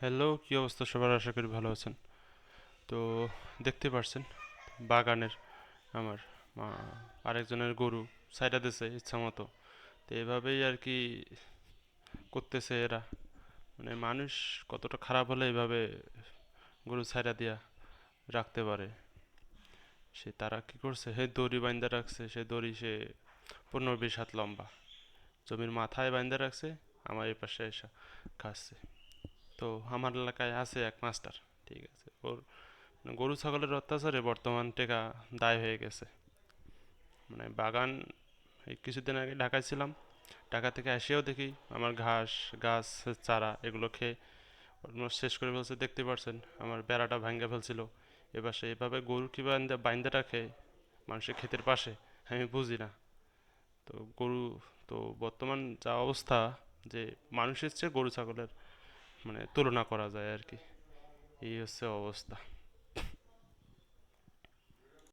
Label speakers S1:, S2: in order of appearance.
S1: Hello, কী অবস্থা সবার? আশা করি ভালো আছেন। তো দেখতে পারছেন, বাগানের আমার আরেকজনের গরু সাইডা দিছে ইচ্ছা মতো। তো এভাবেই আর কি করতেছে এরা। মানে মানুষ কতটা খারাপ হলে এভাবে গরু ছাইড়া দিয়া রাখতে পারে? সে তারা কি করছে? হে দড়ি বাইন্দা রাখছে সে দড়ি সে পনেরো বিশ হাত লম্বা। জমির মাথায় বাইন্দা রাখছে, আমার এই পাশে এসে খাচ্ছে। তো আমার এলাকায় আছে এক মাস্টার, ঠিক আছে। ওর গরু ছাগলের অত্যাচারে বর্তমান টেকা দায় হয়ে গেছে। মানে বাগান, এই কিছুদিন আগে ঢাকায় ছিলাম, ঢাকা থেকে আসিয়াও দেখি আমার ঘাস, গাছ, চারা এগুলো খেয়ে শেষ করে ফেলছে। দেখতে পারছেন, আমার বেড়াটা ভাঙ্গে ফেলছিল। এবার সে এভাবে গরু কি বাইন্দা বাইন্দা রাখে মানুষের ক্ষেতের পাশে, আমি বুঝি না। তো গরু, তো বর্তমান যা অবস্থা যে মানুষের চেয়ে গরু, ছাগলের মানে তুলনা করা যায় আর কি। এই হচ্ছে অবস্থা।